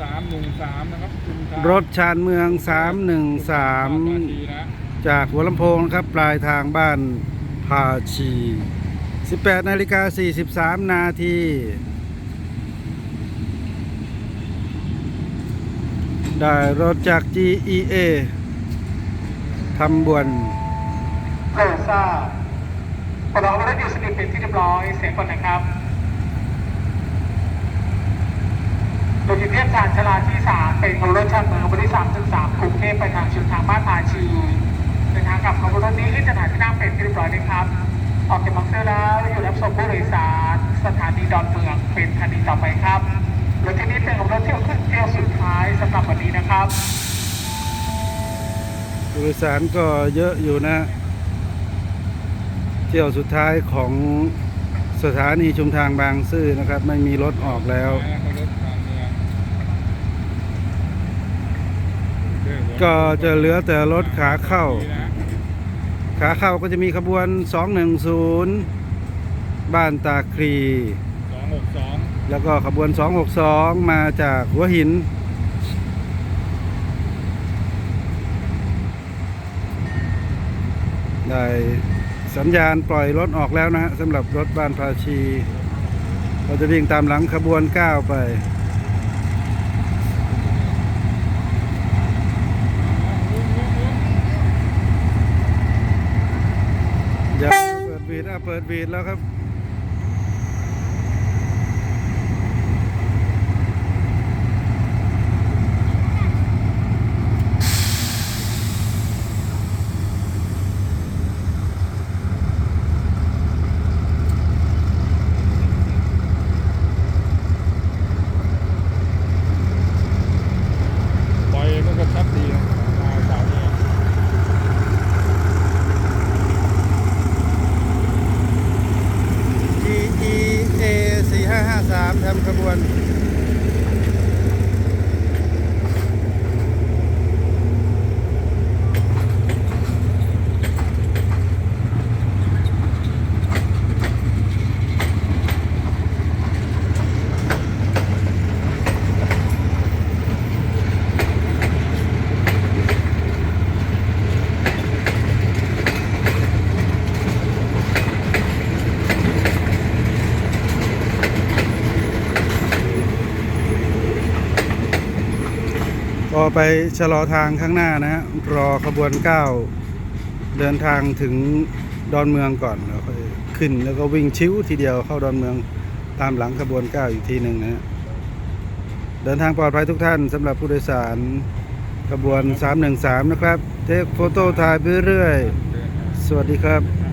สามหนึ่งสามนะครับคุณคบรถชานเมืองบ้านนา313ทีนะจากหัวลำโพงนะครับ ปลายทางบ้านพาชี 18นาฬิกา43 นาทีได้รถจาก GEA ทำบวนเออทราบปลดล็อกรถได้ดิวสนิทเป็นที่เรียบร้อยเสียงก่อนนะครับ โดยที่เทียบจานชลาที่3เป็นขบวนรถชาเมืองบวนที่3ถึง3กรุงเทพไปทางชุมทางบ้านพาชีเดินทางกลับขบวนรถนี้ขึ้นสถานที่นั่งเป็นเรียบร้อยนะครับ ออกจากบางซื่อแล้วอยู่รับส่งผู้โดยสารสถานีดอนเมืองเป็นสถานีต่อไปครับรถที่นี้เป็นขบวนรถเที่ยวขึ้นเที่ยวสุดท้ายสำหรับวันนี้นะครับผู้โดยสารก็เยอะอยู่นะ เที่ยวสุดท้ายของสถานีชุมทางบางซื่อนะครับ ไม่มีรถออกแล้ว รถชานเมือง ก็จะเหลือแต่รถขาเข้าดีนะขาเข้าก็จะมีขบวน 210 บ้านตาครีสองหกสองแล้วก็ขบวน 262 มาจากหัวหิน ได้สัญญาณปล่อยรถออกแล้วนะฮะสำหรับรถบ้านภาชี เราจะวิ่งตามหลังขบวน 9 ไป อย่า เปิดบีดอะเปิดบีดแล้วครับ ปล่อยมันก็ชัดดีนะมาเสาร์นี้ GEA 4553ทำขบวน ก็ไปชะลอทางข้างหน้านะฮะรอขบวน9เดินทางถึงดอนเมืองก่อนแล้วค่อยขึ้นแล้วก็วิ่งชิวทีเดียวเข้าดอนเมืองตามหลังขบวน9อีกทีหนึ่งนะฮะเดินทางปลอดภัยทุกท่านสำหรับผู้โดยสารขบวน 313 นะครับ เทคโฟโต้ถ่ายไปเรื่อย สวัสดีครับ